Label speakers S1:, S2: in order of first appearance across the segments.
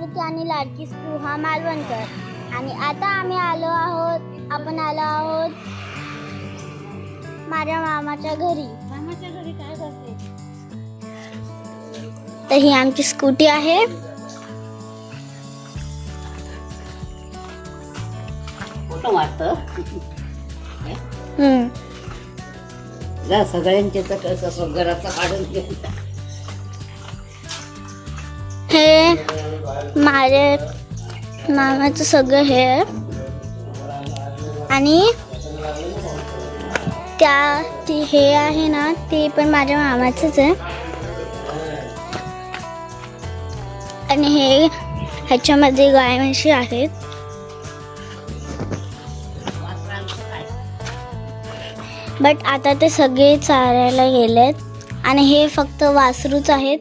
S1: आवडती आणि लाडकी स्पृहा मालवणकर. आणि आता आम्ही आलो आहोत आपण आलो आहोत माझ्या मामाच्या घरी.
S2: मामाच्या घरी काय करते?
S1: तर ही आमची स्कूटी आहे.
S2: फोटो मारतं.
S1: हम्म.
S2: जा सगळ्यांचे तर कसं घराचं काढून घे
S1: हे माझे मामाचं सगळं हे. आहे आणि त्या ती हे आहे ना ते पण माझ्या मामाचंच आहे. आणि हे ह्याच्यामध्ये गाय म्हशी आहेत. बट आता ते सगळे चारायला गेलेत. आणि हे फक्त वासरूच आहेत.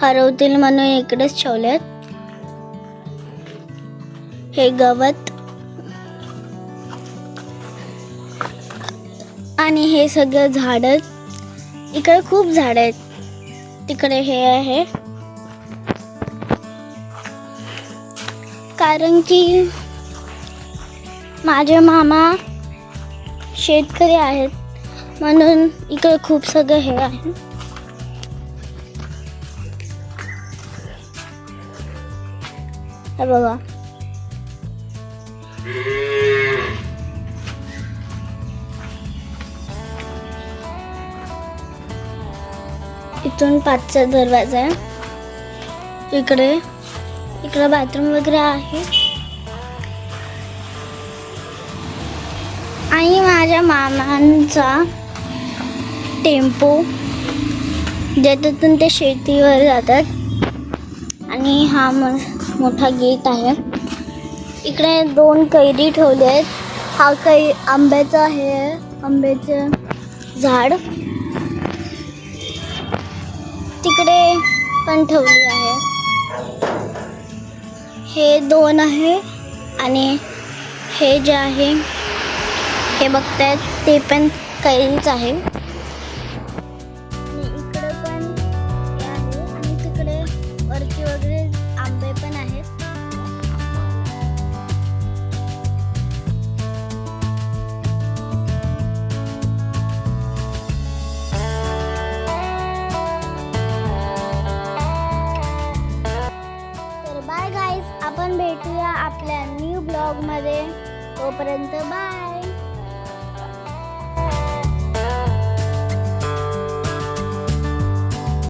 S1: हरवतील म्हणून इकडेच ठेवलेत. हे गवत. आणि हे सगळं झाड इकडे खूप झाड आहेत. तिकडे हे आहे. कारण की माझे मामा शेतकरी आहेत. म्हणून इकडे खूप सगळं हे आहे. बघा. इथून पाचचा दरवाजा आहे. इकडे इकडे बाथरूम वगैरे आहे. आणि माझ्या मामांचा टेम्पो ज्याच्यातून ते शेतीवर जातात. आणि हा मोठा गेट आहे. इकडे दोन कैरी ठेवले आहेत. हा कै आंब्याचा आहे. आंब्याचं झाड. तिकडे पण ठेवली आहे. हे दोन आहे आणि हे जे आहे हे बघतायत ते पण कैरीच आहे. आपण भेटूया आपल्या न्यू ब्लॉगमध्ये तोपर्यंत बाय